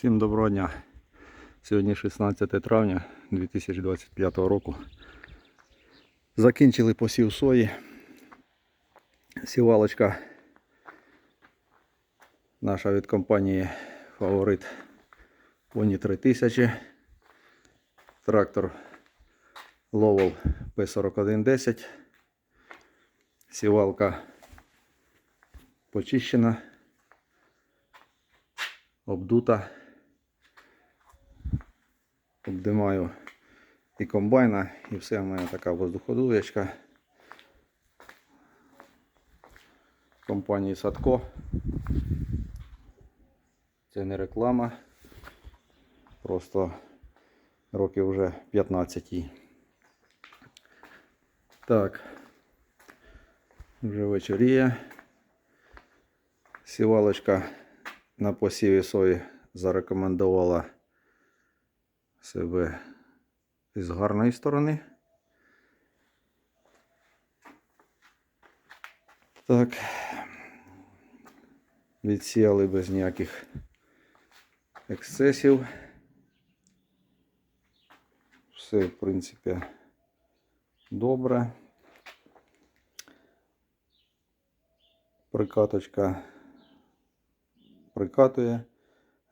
Всім доброго дня. Сьогодні 16 травня 2025 року. Закінчили посів сої. Сівалочка наша від компанії Фаворит Поні 3000. Трактор Lowell P4110. Сівалка почищена, обдута. Обдимаю і комбайна, і все в мене така воздуходуєчка. Компанії Садко. Це не реклама. Просто років вже 15 їй. Так. Вже вечоріє. Сівалочка на посіві сої зарекомендувала себе з гарної сторони. Так. Відсіяли без ніяких ексцесів. Все, в принципі, добре. Прикаточка прикатує,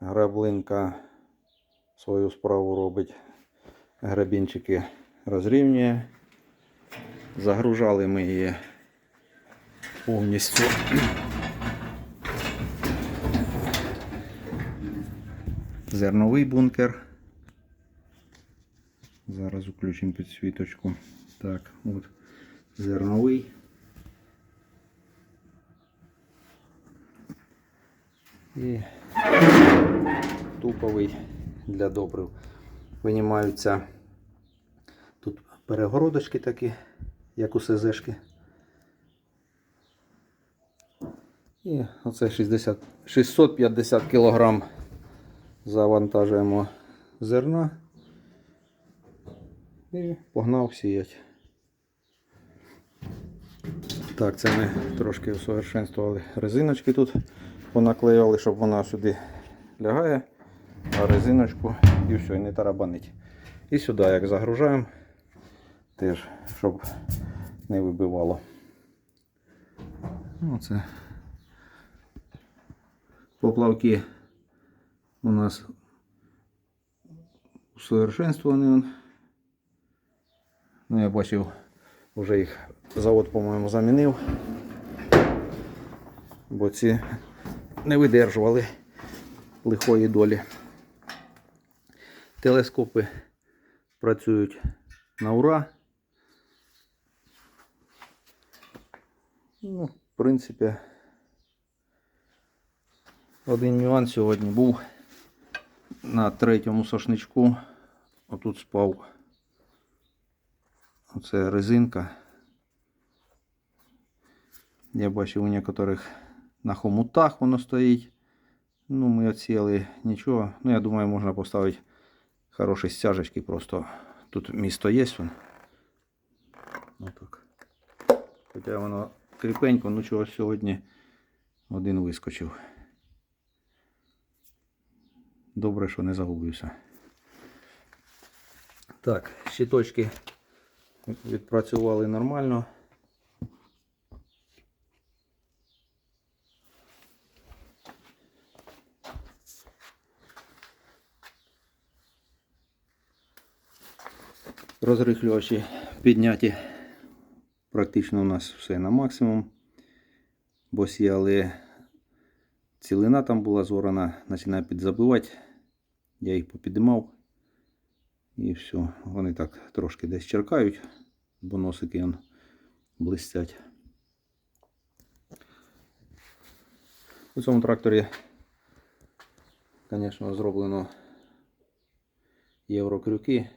граблинка свою справу робить, грабінчики розрівнює. Загружали ми її повністю. Зерновий бункер. Зараз включимо підсвіточку. Так, от зерновий. І туповий для добрив. Винімаються тут перегородочки такі, як у СЗшки. І оце 60, 650 кг завантажуємо зерна і погнав сіять. Так, це ми трошки усовершенствували резиночки тут, понаклеювали, щоб вона сюди лягає, резиночку і все, і не тарабанить. І сюди, як загружаємо, теж, щоб не вибивало. Ну, це поплавки у нас усовершенствовані. Ну, я бачив, вже їх завод, по-моєму, замінив, бо ці не видержували лихої долі. Телескопи працюють на ура. Ну, в принципі, один нюанс сьогодні був на третьому сошничку. Отут спав. Оце резинка. Я бачив у некоторих на хомутах воно стоїть. Ну, ми оціяли нічого. Ну, я думаю, можна поставити хороші стяжечки просто. Тут місто є. Вон. Отак. Хоча воно кріпенько, ну чого сьогодні один вискочив. Добре, що не загубився. Так, щиточки відпрацювали нормально. Розрихлювачі підняті. Практично у нас все на максимум. Бо сіяли цілина там була зорана, починає підзабивати. Я їх попіднімав. І все. Вони так трошки десь черкають, бо носики он блистять. У цьому тракторі, звісно, зроблено єврокрюки.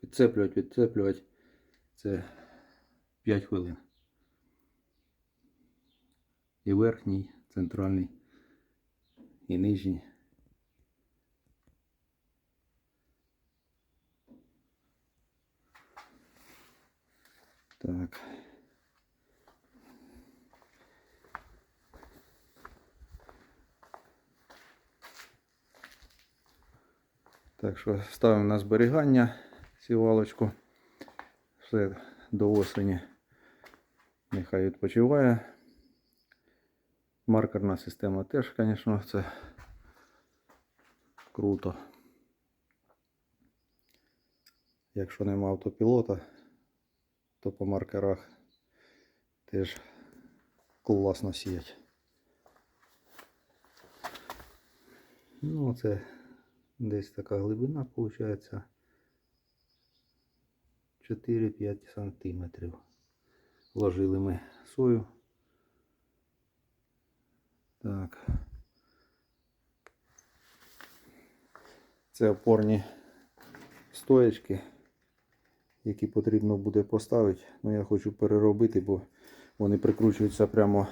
Підцеплювати, відцеплювати. Це 5 хвилин. І верхній, центральний, і нижній. Так. Так що ставимо на зберігання сівалочку. Все до осені. Нехай відпочиває. Маркерна система теж, звісно, це круто. Якщо нема автопілота, то по маркерах теж класно сіять. Ну, це десь така глибина виходить. 4-5 сантиметрів. Вложили ми сою. Так. Це опорні стоячки, які потрібно буде поставити. Ну, я хочу переробити, бо вони прикручуються прямо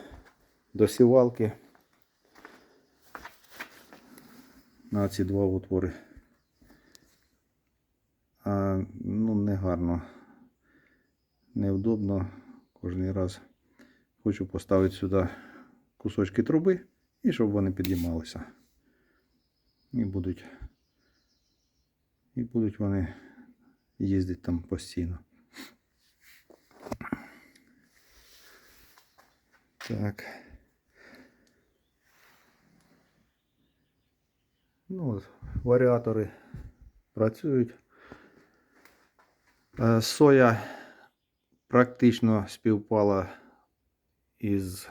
до сівалки. На ці два отвори. Ну, не гарно. Невдобно кожен раз. Хочу поставити сюди кусочки труби і щоб вони підіймалися. І будуть. І будуть вони їздити там постійно. Так. Ну, от, варіатори працюють. Е, Соя практично співпала із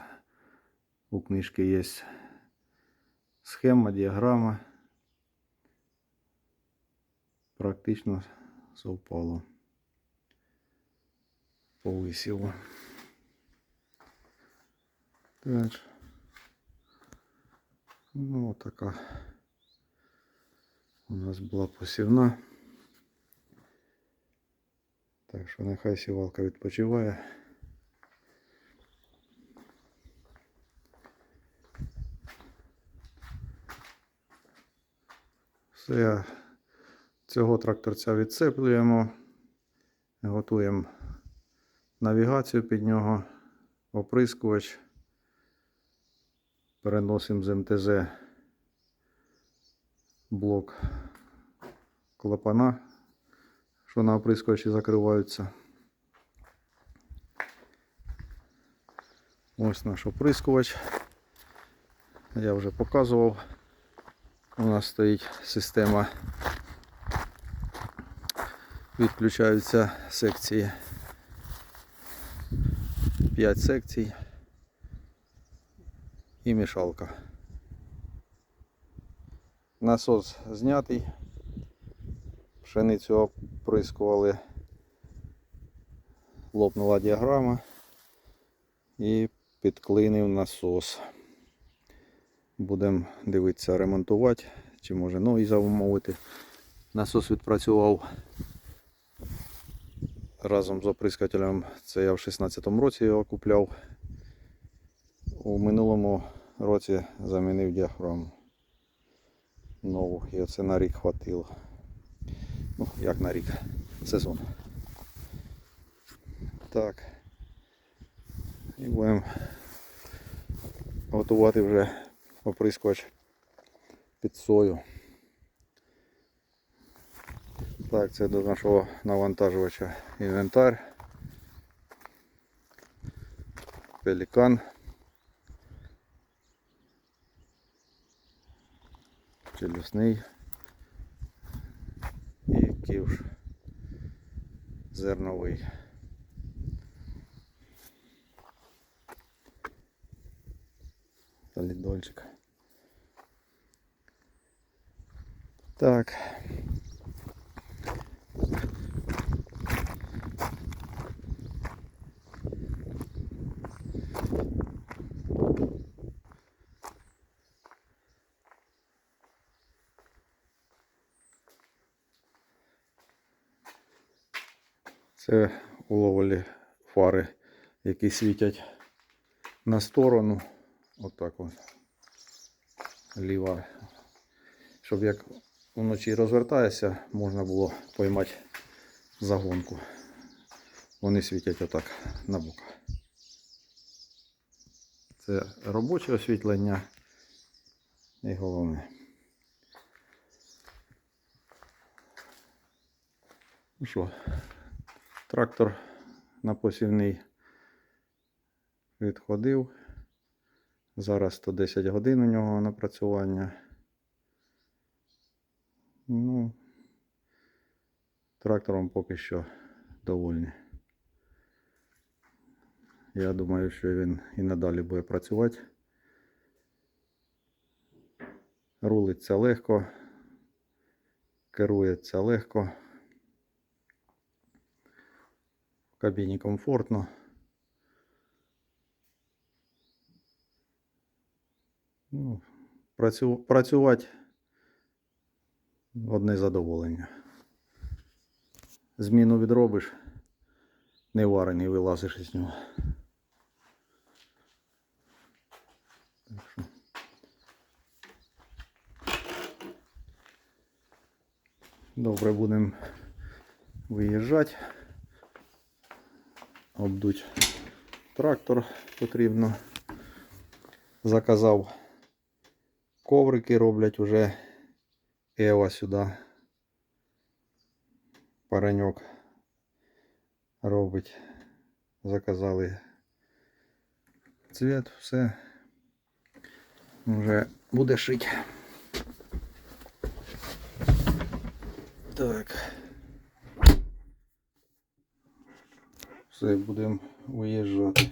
у книжки є схема, діаграма. Практично совпало по висіву. Так. Ну, така у нас була посівна. Що нехай сівалка відпочиває. Все, цього тракторця відцеплюємо, готуємо навігацію під нього, оприскувач, переносимо з МТЗ блок клапана, що на оприскувачі закриваються. Ось наш оприскувач. Я вже показував. У нас стоїть система. Відключаються секції. 5 секцій і мішалка. Насос знятий. Пшеницю оприскували. Лопнула діаграма і підклинив насос. Будемо дивитися, ремонтувати, чи може новий замовити. Насос відпрацював разом з оприскателем. Це я в 16-му році його купляв. У минулому році замінив діаграму нову. І оце на рік хватило. Ну, як на рік. Сезон. Так. І будемо готувати вже оприскувач під сою. Так, це до нашого навантажувача інвентар. Пелікан. Челюсний. І ківш зерновий. Солідольчик. Так. Це уловлі фари, які світять на сторону. Отак от. Ліва. Щоб як вночі розвертаєшся, можна було поймати загонку. Вони світять отак на бок. Це робоче освітлення і головне. Ну що, трактор на посівний відходив. Зараз 110 годин у нього напрацювання. Ну, трактором поки що довольний. Я думаю, що він і надалі буде працювати. Рулиться легко, керується легко. В кабіні комфортно. Ну, працю, працювати одне задоволення. Зміну відробиш, не варений вилазиш із нього. Так що. Добре, будемо виїжджати. Обдуть трактор потрібно. Заказав коврики роблять уже Ева сюди. Пареньок робить. Заказали цвет, все. Вже буде шить. Так. Все, будемо виїжджати.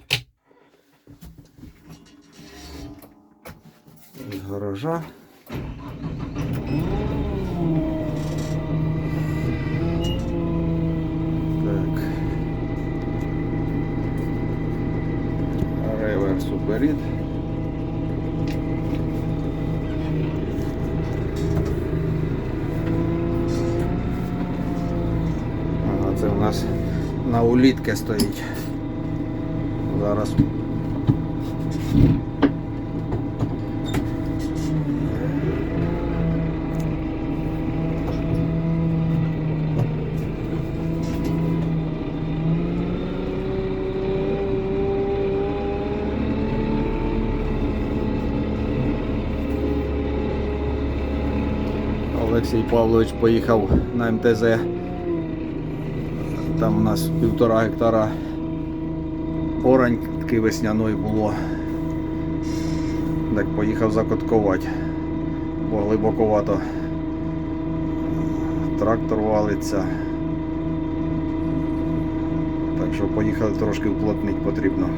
З гаража. Так. Реверс уперед. Ага, це у нас на улітки стоїть. Зараз. Олексій Павлович поїхав на МТЗ. Там у нас півтора гектара ораньки весняної було. Так поїхав закоткувати, бо глибоковато трактор валиться. Так що поїхали трошки вплотнити потрібно.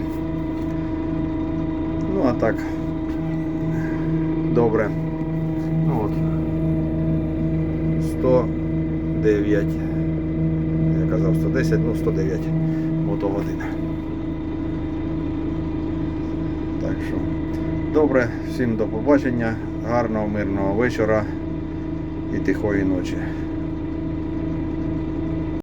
Ну а так. Добре. Ну, от. 109. Казав 110, ну 109 мотогодин. Так що, добре, всім до побачення, гарного, мирного вечора і тихої ночі.